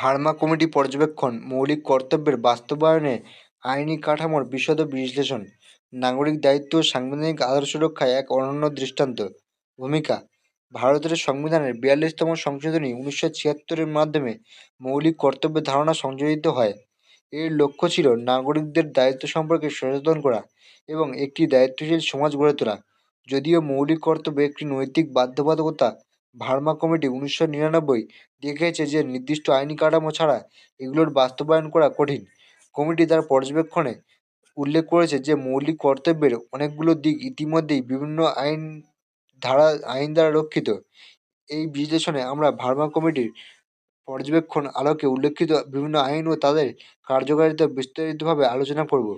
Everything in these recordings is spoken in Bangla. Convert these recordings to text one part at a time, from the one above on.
ভার্মা কমিটি পর্যবেক্ষণ মৌলিক কর্তব্যের বাস্তবায়নে আইনি কাঠামোর বিশদ বিশ্লেষণ, নাগরিক দায়িত্ব ও সাংবিধানিক আদর্শ রক্ষায় এক অনন্য দৃষ্টান্ত। ভূমিকা, ভারতের সংবিধানের বিয়াল্লিশতম সংশোধনী উনিশশো ছিয়াত্তরের মাধ্যমে মৌলিক কর্তব্যের ধারণা সংযোজিত হয়। এর লক্ষ্য ছিল নাগরিকদের দায়িত্ব সম্পর্কে সচেতন করা এবং একটি দায়িত্বশীল সমাজ গড়ে তোলা। যদিও মৌলিক কর্তব্য একটি নৈতিক বাধ্যবাধকতা ভার্মা কমিটি উনিশশো নিরানব্বই দেখেছে যে নির্দিষ্ট আইনি কাঠামো ছাড়া এগুলোর বাস্তবায়ন করা কঠিন। কমিটি তার পর্যবেক্ষণে উল্লেখ করেছে যে মৌলিক কর্তব্যের অনেকগুলো দিক ইতিমধ্যেই বিভিন্ন আইন ধারা, আইন দ্বারা রক্ষিত। এই বিশ্লেষণে আমরা ভার্মা কমিটির পর্যবেক্ষণ আলোকে উল্লেখিত বিভিন্ন আইন ও তাদের কার্যকারিতা বিস্তারিতভাবে আলোচনা করব।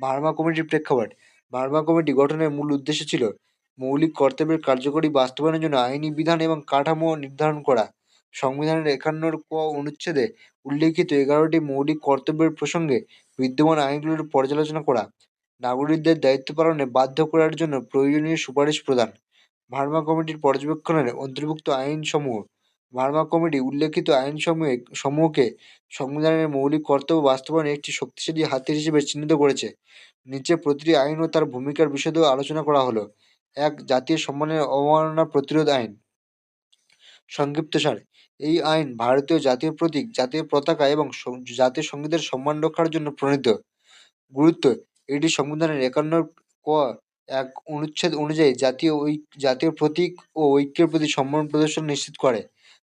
ভার্মা কমিটির প্রেক্ষাপট, ভার্মা কমিটি গঠনের মূল উদ্দেশ্য ছিল মৌলিক কর্তব্যের কার্যকরী বাস্তবায়নের জন্য আইনি বিধান এবং কাঠামো নির্ধারণ করা। সংবিধানের একান্নর ক অনুচ্ছেদে উল্লেখিত এগারোটি মৌলিক কর্তব্যের প্রসঙ্গে বিদ্যমান আইনগুলোর পর্যালোচনা করা। নাগরিকদের দায়িত্ব পালনে বাধ্য করার জন্য প্রয়োজনীয় সুপারিশ প্রদান। ভার্মা কমিটির পর্যবেক্ষণের অন্তর্ভুক্ত আইনসমূহ। ভার্মা কমিটি উল্লেখিত আইনসমূহে, সমূহকে সংবিধানের মৌলিক কর্তব্য বাস্তবায়নে একটি শক্তিশালী হাতিয়ার হিসেবে চিহ্নিত করেছে। নিচে প্রতিটি আইন ও তার ভূমিকার বিশদেও আলোচনা করা হলো। এক জাতীয় সম্মানের অবমাননা প্রতিরোধ আইন। সংক্ষিপ্তসার এই আইন ভারতীয় জাতীয় প্রতীক, জাতীয় পতাকা এবং জাতীয় সঙ্গীতের সম্মান রক্ষার জন্য প্রণীত। গুরুত্ব, এটি সংবিধানের একান্ন ক এক অনুচ্ছেদ অনুযায়ী জাতীয় ঐ, জাতীয় প্রতীক ও ঐক্যের প্রতি সম্মান প্রদর্শন নিশ্চিত করে।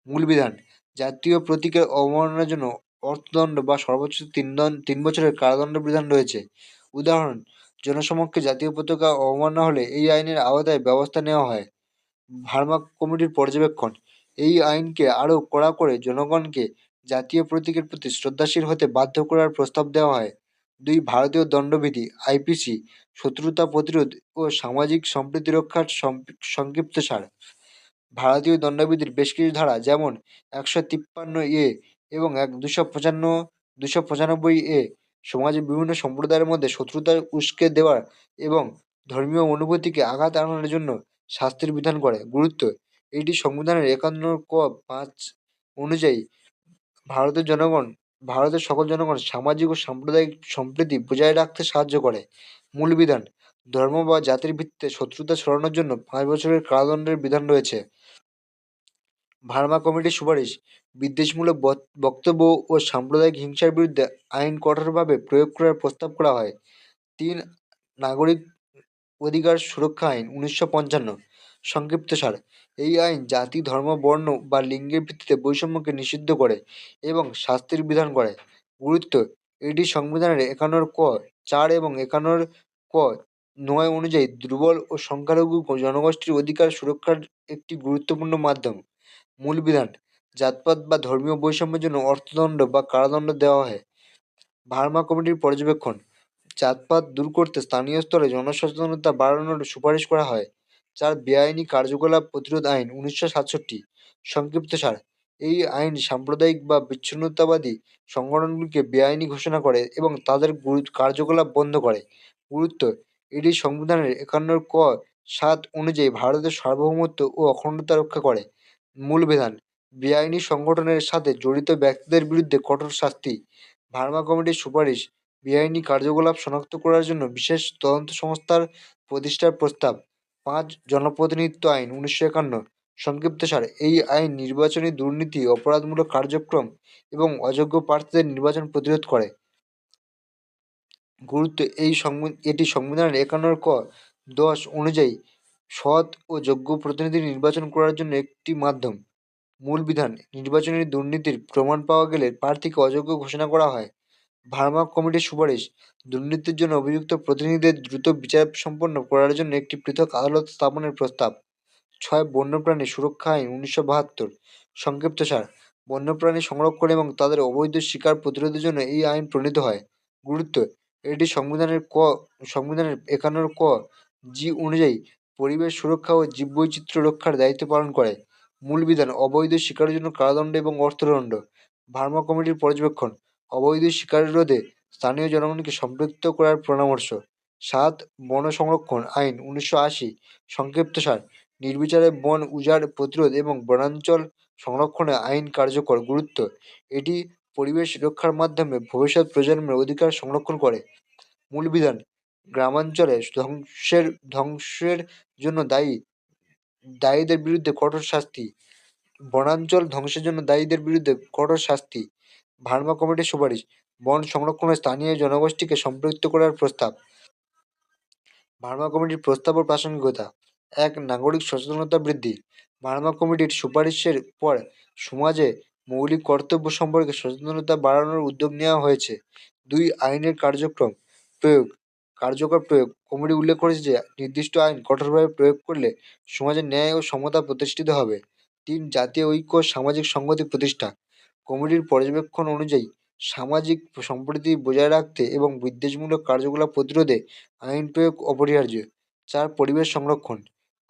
মূল বিধান, জাতীয় প্রতীকের অবমাননার জন্য অর্থদণ্ড বা সর্বোচ্চ তিন তিন বছরের কারাদণ্ড বিধান রয়েছে। উদাহরণ জনসমক্ষে জাতীয় পতাকা অবমাননা হলে এই আইনের আওতায় ব্যবস্থা নেওয়া হয়। ভার্মা কমিটির পর্যবেক্ষণ, এই আইনকে আরও কড়া করে জনগণকে জাতীয় প্রতীকের প্রতি শ্রদ্ধাশীল হতে বাধ্য করার প্রস্তাব দেওয়া হয়। দুই ভারতীয় দণ্ডবিধি আইপিসি শত্রুতা প্রতিরোধ ও সামাজিক সম্প্রীতি রক্ষার সংক্ষিপ্তসার ভারতীয় দণ্ডবিধির বেশ কিছু ধারা যেমন একশো তিপ্পান্ন এ এবং এক দুশো পঁচান্ন, দুশো পঁচানব্বই এ সমাজে বিভিন্ন সম্প্রদায়ের মধ্যে শত্রুতা উস্কে দেওয়ার এবং ধর্মীয় অনুভূতিকে আঘাত আনার জন্য শাস্তির বিধান করে। গুরুত্ব, এটি সংবিধানের একান্ন ক পাঁচ অনুযায়ী ভারতের জনগণ, ভারতের সকল জনগণ সামাজিক ও সাম্প্রদায়িক সম্প্রীতি বজায় রাখতে সাহায্য করে। মূল বিধান, ধর্ম বা জাতির ভিত্তিতে শত্রুতা ছড়ানোর জন্য পাঁচ বছরের কারাদণ্ডের বিধান রয়েছে। ভার্মা কমিটির সুপারিশ, বিদ্বেষমূলক বক্তব্য ও সাম্প্রদায়িক হিংসার বিরুদ্ধে আইন কঠোরভাবে প্রয়োগ করার প্রস্তাব করা হয়। তিন, নাগরিক অধিকার সুরক্ষা আইন, উনিশশো পঞ্চান্ন। সংক্ষিপ্তসার এই আইন জাতি, ধর্ম, বর্ণ বা লিঙ্গের ভিত্তিতে বৈষম্যকে নিষিদ্ধ করে এবং শাস্তির বিধান করে। গুরুত্ব, এটি সংবিধানের একান্নর ক, চার এবং একান্নর ক নয় অনুযায়ী দুর্বল ও সংখ্যালঘু জনগোষ্ঠীর অধিকার সুরক্ষার একটি গুরুত্বপূর্ণ মাধ্যম। মূল বিধান জাতপাত বা ধর্মীয় বৈষম্যের জন্য অর্থদণ্ড বা কারাদণ্ড দেওয়া হয়। ভার্মা কমিটির পর্যবেক্ষণ, জাতপাত দূর করতে স্থানীয় স্তরে জনসচেতনতা বাড়ানোর সুপারিশ করা হয় চার বেআইনি কার্যকলাপ প্রতিরোধ আইন উনিশশো সাতষট্টি সংক্ষিপ্তসার এই আইন সাম্প্রদায়িক বা বিচ্ছিন্নতাবাদী সংগঠনগুলিকে বেআইনি ঘোষণা করে এবং তাদের কার্যকলাপ বন্ধ করে। গুরুত্ব, এটি সংবিধানের একান্নর ক সাত অনুযায়ী ভারতের সার্বভৌমত্ব ও অখণ্ডতা রক্ষা করে। মূল বিধান। বেআইনি সংগঠনের সাথে জড়িত ব্যক্তিদের বিরুদ্ধে কঠোর শাস্তি। ভার্মা কমিটির সুপারিশ বেআইনি কার্যকলাপ শনাক্ত করার জন্য বিশেষ তদন্ত সংস্থার প্রতিষ্ঠার প্রস্তাব। পাঁচ জনপ্রতিনিধিত্ব আইন উনিশশো একান্ন। সংক্ষিপ্ত সংক্ষিপ্তসার এই আইন নির্বাচনী দুর্নীতি, অপরাধমূলক কার্যক্রম এবং অযোগ্য প্রার্থীদের নির্বাচন প্রতিরোধ করে। গুরুত্ব, এই এটি সংবিধানের একান্নর ক দশ অনুযায়ী সৎ ও যোগ্য প্রতিনিধি নির্বাচন করার জন্য একটি মাধ্যম। মূল বিধান, নির্বাচনী দুর্নীতির প্রমাণ পাওয়া গেলে প্রার্থীকে অযোগ্য ঘোষণা করা হয়। ভার্মা কমিটির সুপারিশ, দুর্নীতির জন্য অভিযুক্ত প্রতিনিধিদের দ্রুত বিচার সম্পন্ন করার জন্য একটি পৃথক আদালত স্থাপনের প্রস্তাব। ছয়, বন্যপ্রাণী সুরক্ষা আইন, উনিশশো বাহাত্তর। সংক্ষিপ্তসার বন্যপ্রাণী সংরক্ষণ এবং তাদের অবৈধ শিকার প্রতিরোধের জন্য এই আইন প্রণীত হয়। গুরুত্ব, এটি সংবিধানের ক, সংবিধানের একান্নর ক, জি অনুযায়ী পরিবেশ সুরক্ষা ও জীববৈচিত্র্য রক্ষার দায়িত্ব পালন করে। মূল বিধান, অবৈধ শিকারের জন্য কারাদণ্ড এবং অর্থদণ্ড ভার্মা কমিটির পর্যবেক্ষণ, অবৈধ শিকার রোধে স্থানীয় জনগণকে সম্পৃক্ত করার পরামর্শ। সাত বন সংরক্ষণ আইন, উনিশশো আশি সংক্ষিপ্তসার নির্বিচারে বন উজাড় প্রতিরোধ এবং বনাঞ্চল সংরক্ষণে আইন কার্যকর গুরুত্ব। এটি পরিবেশ রক্ষার মাধ্যমে ভবিষ্যৎ প্রজন্মের অধিকার সংরক্ষণ করে। মূল বিধান গ্রামাঞ্চলে ধ্বংসের ধ্বংসের জন্য দায়ী, দায়ীদের বিরুদ্ধে কঠোর শাস্তি, বনাঞ্চল ধ্বংসের জন্য দায়ীদের বিরুদ্ধে কঠোর শাস্তি, ভার্মা কমিটির সুপারিশ, বন সংরক্ষণে স্থানীয় জনগোষ্ঠীকে সম্পৃক্ত করার প্রস্তাব। ভার্মা কমিটির প্রস্তাব ও প্রাসঙ্গিকতা, এক, নাগরিক সচেতনতা বৃদ্ধি, ভার্মা কমিটির সুপারিশের পর সমাজে মৌলিক কর্তব্য সম্পর্কে সচেতনতা বাড়ানোর উদ্যোগ নেওয়া হয়েছে। দুই, আইনের কার্যক্রম, প্রয়োগ কার্যকর প্রয়োগ। কমিটি উল্লেখ করেছে যে, নির্দিষ্ট আইন কঠোরভাবে প্রয়োগ করলে সমাজে ন্যায় ও সমতা প্রতিষ্ঠিত হবে। তিন, জাতীয় ঐক্য সামাজিক সংগতি প্রতিষ্ঠা। কমিটির পর্যবেক্ষণ অনুযায়ী, সামাজিক সম্প্রীতি বজায় রাখতে এবং বিদ্বেষমূলক কার্যকলাপ প্রতিরোধে আইন প্রয়োগ অপরিহার্য। চার, পরিবেশ সংরক্ষণ।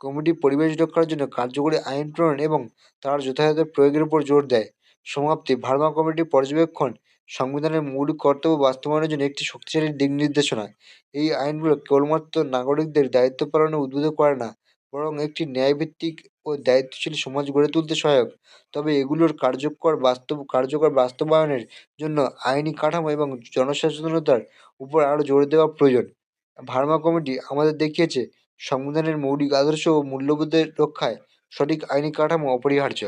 কমিটি পরিবেশ রক্ষার জন্য কার্যকরী আইন প্রণয়ন এবং তার যথাযথ প্রয়োগের উপর জোর দেয়। সমাপ্তি, ভার্মা কমিটির পর্যবেক্ষণ সংবিধানের মৌলিক কর্তব্য বাস্তবায়নের জন্য একটি শক্তিশালী দিক নির্দেশনা। এই আইনগুলো কেবলমাত্র নাগরিকদের দায়িত্ব পালনে উদ্বুদ্ধ করে না, বরং একটি ন্যায়ভিত্তিক ও দায়িত্বশীল সমাজ গড়ে তুলতে সহায়ক। তবে এগুলোর কার্যকর বাস্তব কার্যকর বাস্তবায়নের জন্য আইনি কাঠামো এবং জনসচেতনতার উপর আরও জোর দেওয়া প্রয়োজন। ভার্মা কমিটি আমাদের দেখিয়েছে, সংবিধানের মৌলিক আদর্শ ও মূল্যবোধের রক্ষায় সঠিক আইনি কাঠামো অপরিহার্য।